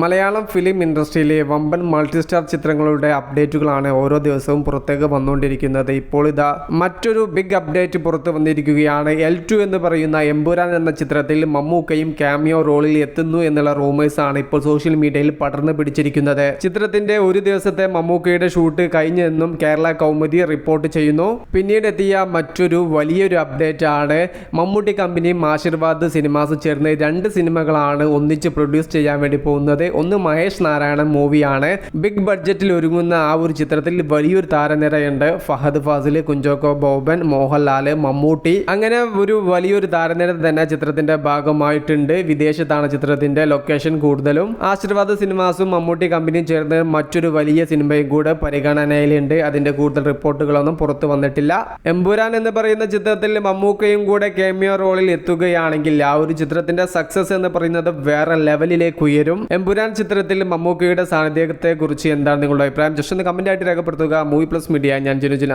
Malayalam film ഇൻഡസ്ട്രിയിലെ വമ്പൻ multi star ചിത്രങ്ങളുടെ അപ്ഡേറ്റുകളാണ് ഓരോ ദിവസവും പുറത്തേക്ക് വന്നുകൊണ്ടിരിക്കുന്നത്. ഇപ്പോൾ ഇതാ മറ്റൊരു ബിഗ് അപ്ഡേറ്റ് പുറത്തു വന്നിരിക്കുകയാണ്. എൽ ടു എന്ന് പറയുന്ന എമ്പുരാൻ എന്ന ചിത്രത്തിൽ മമ്മൂക്കയും ക്യാമിയോ റോളിൽ എത്തുന്നു എന്നുള്ള റൂമേഴ്സ് ആണ് ഇപ്പോൾ സോഷ്യൽ മീഡിയയിൽ പടർന്നു പിടിച്ചിരിക്കുന്നത്. ചിത്രത്തിന്റെ ഒരു ദിവസത്തെ മമ്മൂക്കയുടെ ഷൂട്ട് കഴിഞ്ഞെന്നും കേരള കൗമുദി റിപ്പോർട്ട് ചെയ്യുന്നു. പിന്നീട് എത്തിയ മറ്റൊരു വലിയൊരു അപ്ഡേറ്റ് ആണ് മമ്മൂട്ടി കമ്പനിയും ആശീർവാദ് സിനിമാസ് ചേർന്ന് രണ്ട് സിനിമകളാണ് ഒന്നിച്ച് പ്രൊഡ്യൂസ് ചെയ്യാൻ വേണ്ടി പോകുന്നത്. ഒന്ന് മഹേഷ് നാരായണൻ മൂവിയാണ്. ബിഗ് ബഡ്ജറ്റിൽ ഒരുങ്ങുന്ന ആ ഒരു ചിത്രത്തിൽ വലിയൊരു താരനിരയുണ്ട്. ഫഹദ് ഫാസിൽ കുഞ്ചോക്കോ ബോബൻ മോഹൻലാൽ മമ്മൂട്ടി. അങ്ങനെ ഒരു വലിയൊരു താരനിര തന്നെ ചിത്രത്തിന്റെ ഭാഗമായിട്ടുണ്ട്. വിദേശത്താണ് ചിത്രത്തിന്റെ ലൊക്കേഷൻ കൂടുതലും. ആശീർവാദ സിനിമാസും മമ്മൂട്ടി കമ്പനിയും ചേർന്ന് മറ്റൊരു വലിയ സിനിമയും കൂടെ പരിഗണനയിലുണ്ട്. അതിന്റെ കൂടുതൽ റിപ്പോർട്ടുകളൊന്നും പുറത്തു വന്നിട്ടില്ല. എമ്പുരാൻ എന്ന് പറയുന്ന ചിത്രത്തിൽ മമ്മൂക്കയും കൂടെ കേമിയോ റോളിൽ എത്തുകയാണെങ്കിൽ ആ ഒരു ചിത്രത്തിന്റെ സക്സസ് എന്ന് പറയുന്നത് വേറെ ലെവലിലേക്ക് ഉയരും. എമ്പുരാൻ ചിത്രത്തിൽ മമ്മൂക്കയുടെ സാന്നിധ്യത്തെക്കുറിച്ച് എന്താണ് നിങ്ങളുടെ അഭിപ്രായം? ജസ്റ്റ് ഒന്ന് കമന്റ് ആയിട്ട് രേഖപ്പെടുത്തുക. മൂവി പ്ലസ് മീഡിയ ഞാൻ ജനുജന